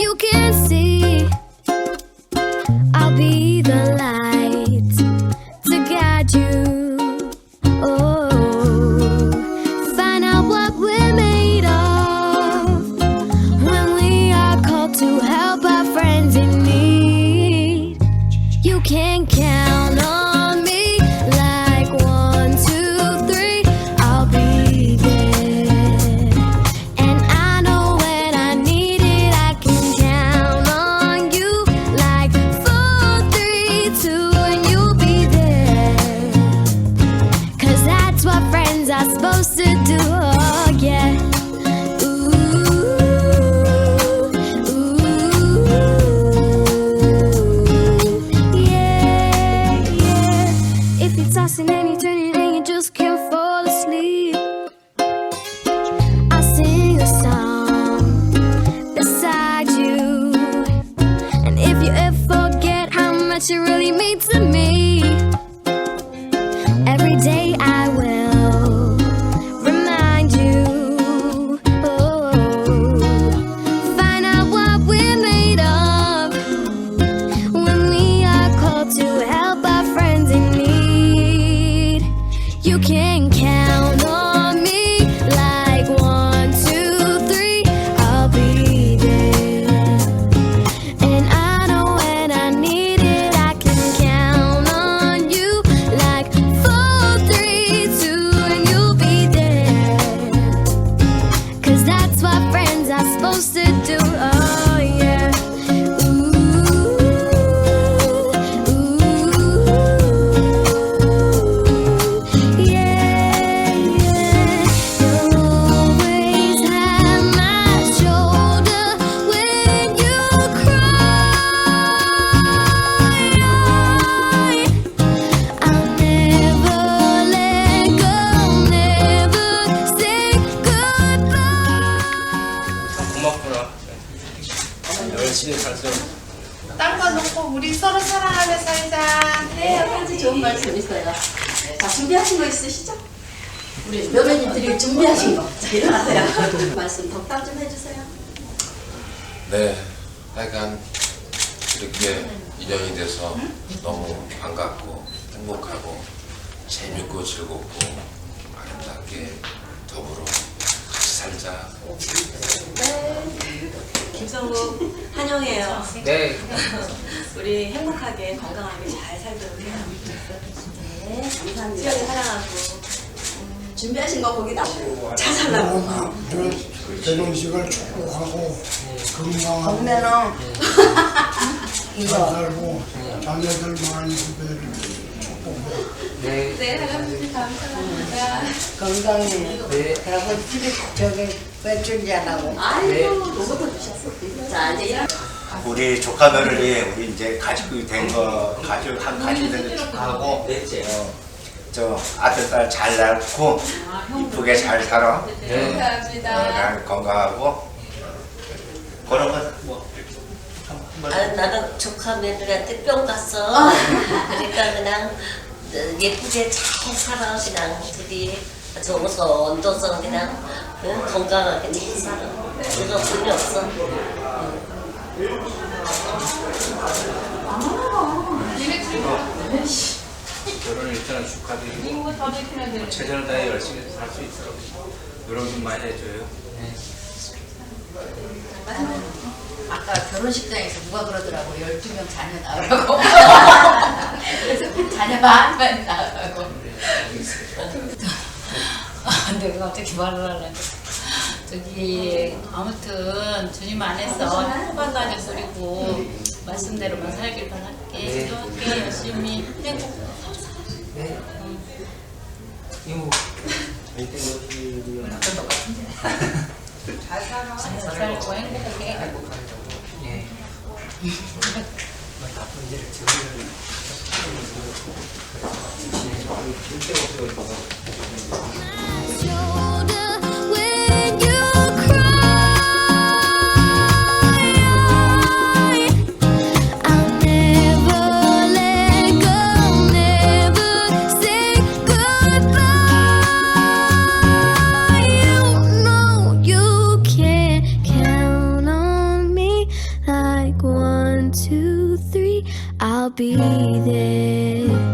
you can see. 우리 서로 사랑하며 살자. 네, 아주 좋은 말씀 있어요. 네, 자, 준비하신 거 있으시죠? 우리 묘배님들이 준비하신 거. 자, 일어나세요. 말씀 덕담 좀 해주세요. 네, 하여간 이렇게 인연이 돼서 너무 반갑고 행복하고 재밌고 즐겁고 아름답게 더불어 같이 살자. 김성국 한영이에요. 네. 우리 행복하게 건강하게 잘 살도록 해요. 네, 감사합니다. 수연이 사랑하고 준비하신 거 거기 나오고. 잘 살라고. 결혼식을 축복하고 건강하고 건배는 잘 살고 자녀들 많이 축복해. 네. 네, 할아버지 감사합니다. 건강해. 네. 그리고 집에 저기 외출지 안 하고. 아이고, 로봇도 주셨어. 자, 이제. 우리 조카 며느리 우리 이제 가족이 된거 가족 한 가족이 된거 축하하고 넷째. 어, 저 아들 딸 잘 낳고 이쁘게 잘 살아 네. 감사합니다. 건강 건강하고 그런 거뭐 아, 나는 조카 며느리한테 뿅 갔어. 그러니까 그냥 예쁘게 잘 살아 그냥 둘이 좋아서 언도서 그냥 응? 건강하게 잘 살아. 그거 돈이 없어. 결혼을 일단 축하드리고 최선을 다해 열심히 살 수 있도록 노력 좀 많이 해줘요. 네. 결혼식장에서 누가 그러더라고. 12명 자녀 낳으라고. 그래서 자녀 반만 낳으라고. 아, 내가 어떻게 말을 하려고 저기 아무튼 주님 안에서 행복하게 누리고 말씀대로만 살길 바랄게. 네. 기도할게. 열심히. 행복 네. 이모. 잘 살고 행복하게. 예. Shoulder one, two, three. I'll be there.